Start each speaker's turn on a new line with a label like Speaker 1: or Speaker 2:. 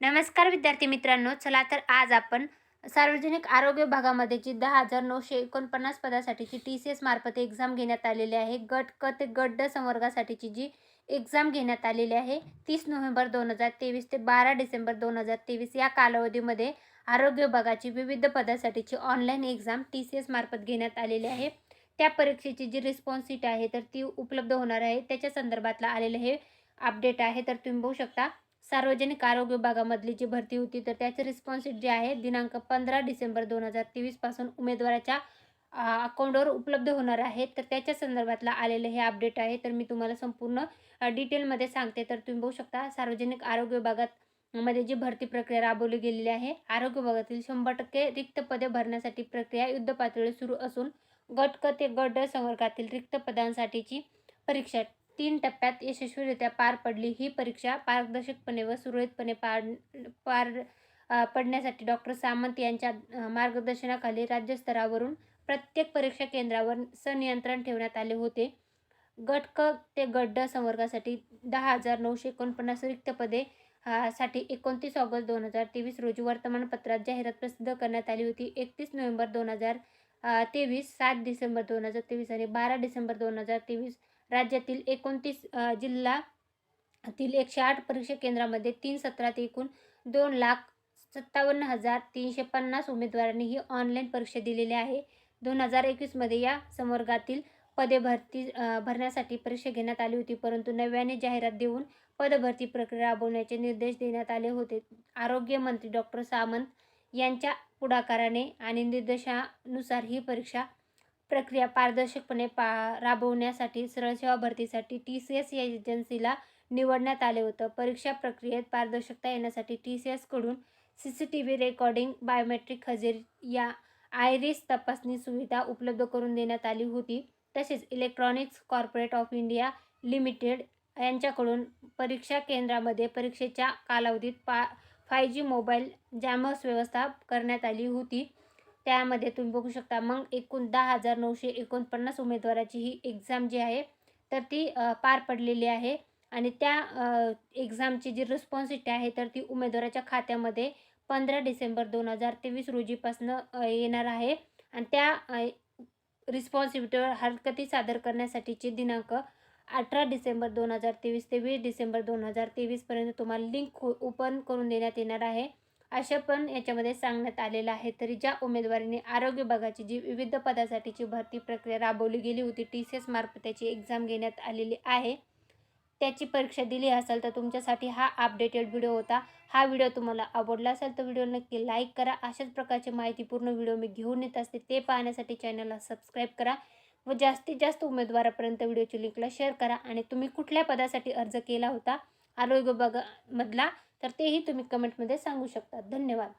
Speaker 1: नमस्कार विद्यार्थी मित्रांनो चला तर आज आपण सार्वजनिक आरोग्य विभागामध्ये जी दहा हजार नऊशे एकोणपन्नास पदासाठीची टी सी एस मार्फत एक्झाम घेण्यात आलेली आहे गट क ते गट ड संवर्गासाठीची जी एक्झाम घेण्यात आलेली आहे तीस नोव्हेंबर दोन हजार तेवीस ते बारा डिसेंबर दोन हजार तेवीस या कालावधीमध्ये आरोग्य विभागाची विविध पदासाठीची online exam T C S मार्फत घेण्यात आलेली आहे. त्या परीक्षेची जी रिस्पॉन्स सीट आहे तर ती उपलब्ध होणार आहे. त्याच्या संदर्भातला आलेलं हे अपडेट आहे तर तुम्ही बघू शकता. सार्वजनिक आरोग्य विभागामधली जी भरती होती तर त्याचे रिस्पॉन्स जे आहे दिनांक पंधरा डिसेंबर दोन हजार तेवीसपासून उमेदवाराच्या अकाउंटवर उपलब्ध होणार आहे तर त्याच्या संदर्भातला आलेलं हे अपडेट आहे. तर मी तुम्हाला संपूर्ण डिटेलमध्ये सांगते. तर तुम्ही बघू शकता सार्वजनिक आरोग्य विभागात मध्ये जी भरती प्रक्रिया राबवली गेलेली आहे आरोग्य विभागातील शंभर टक्के रिक्त पदे भरण्यासाठी प्रक्रिया युद्ध पातळीवर सुरू असून गट क ते गट संवर्गातील रिक्त पदांसाठीची परीक्षा तीन टप्प्यात यशस्वीरित्या पार पडली. ही परीक्षा पारदर्शकपणे व सुरळीतपणे पार पार पडण्यासाठी डॉक्टर सामंत यांच्या मार्गदर्शनाखाली राज्यस्तरावरून प्रत्येक परीक्षा केंद्रावर सनियंत्रण ठेवण्यात आले होते. गट क ते गट ड संवर्गासाठी दहा हजार नऊशे एकोणपन्नास रिक्त पदे साठी एकोणतीस ऑगस्ट दोन हजार तेवीस रोजी वर्तमानपत्रात जाहिरात प्रसिद्ध करण्यात आली होती. एकतीस नोव्हेंबर दोन हजार तेवीस सात डिसेंबर दोन हजार तेवीस आणि बारा डिसेंबर दोन हजार तेवीस राज्यातील एकोणतीस जिल्हातील एकशे आठ परीक्षा केंद्रामध्ये तीन सत्रात एकूण दोन लाख सत्तावन्न हजार तीनशे पन्नास उमेदवारांनी ही ऑनलाईन परीक्षा दिलेली आहे. दोन हजार एकवीसमध्ये या संवर्गातील पदे भरती भरण्यासाठी परीक्षा घेण्यात आली होती परंतु नव्याने जाहिरात देऊन पदभरती प्रक्रिया राबवण्याचे निर्देश देण्यात आले होते. आरोग्यमंत्री डॉक्टर सामंत यांच्या पुढाकाराने आणि निर्देशानुसार ही परीक्षा प्रक्रिया पारदर्शकपणे पा राबवण्यासाठी सरळ सेवा भरतीसाठी टी सी एस या एजन्सीला निवडण्यात आले होतं. परीक्षा प्रक्रियेत पारदर्शकता येण्यासाठी T C एसकडून C C T V recording biometric हजेरी या आयरिस तपासणी सुविधा उपलब्ध करून देण्यात आली होती. तसेच electronics corporate of India limited यांच्याकडून परीक्षा केंद्रामध्ये परीक्षेच्या कालावधीत पा फाय जी मोबाईल जॅमर्स व्यवस्था करण्यात आली होती. त्यामध्ये तुम्ही बघू शकता मग एकूण दहा हजार नऊशे एकोणपन्नास उमेदवाराची ही एक्झाम जी आहे तर ती पार पडलेली आहे. आणि त्या एक्झामची जी रिस्पॉन्सिटी आहे तर ती उमेदवाराच्या खात्यामध्ये पंधरा डिसेंबर दोन हजार तेवीस रोजीपासनं येणार आहे. आणि त्या रिस्पॉन्सिबिलिटीवर हरकती सादर करण्यासाठीचे दिनांक अठरा डिसेंबर दोन हजार तेवीस ते वीस डिसेंबर दोन हजार तेवीसपर्यंत तुम्हाला लिंक ओपन करून देण्यात येणार आहे. अशा पण याच्यामध्ये सांगण्यात आलेलं आहे. तरी ज्या उमेदवारीने आरोग्य विभागाची जी विविध पदासाठीची भरती प्रक्रिया राबवली गेली होती टी सी एस मार्फत त्याची एक्झाम घेण्यात आलेली आहे. त्याची परीक्षा दिली असेल तर तुमच्यासाठी हा अपडेटेड व्हिडिओ होता. हा व्हिडिओ तुम्हाला आवडला असेल तर व्हिडिओ नक्की लाईक करा. अशाच प्रकारची माहितीपूर्ण व्हिडिओ मी घेऊन येत असते ते पाहण्यासाठी चॅनलला सबस्क्राईब करा व जास्तीत जास्त उमेदवारापर्यंत व्हिडिओची लिंकला शेअर करा. आणि तुम्ही कुठल्या पदासाठी अर्ज केला होता आरोग्य विभागामधला तर तेही तुम्ही कमेंटमध्ये सांगू शकता. धन्यवाद.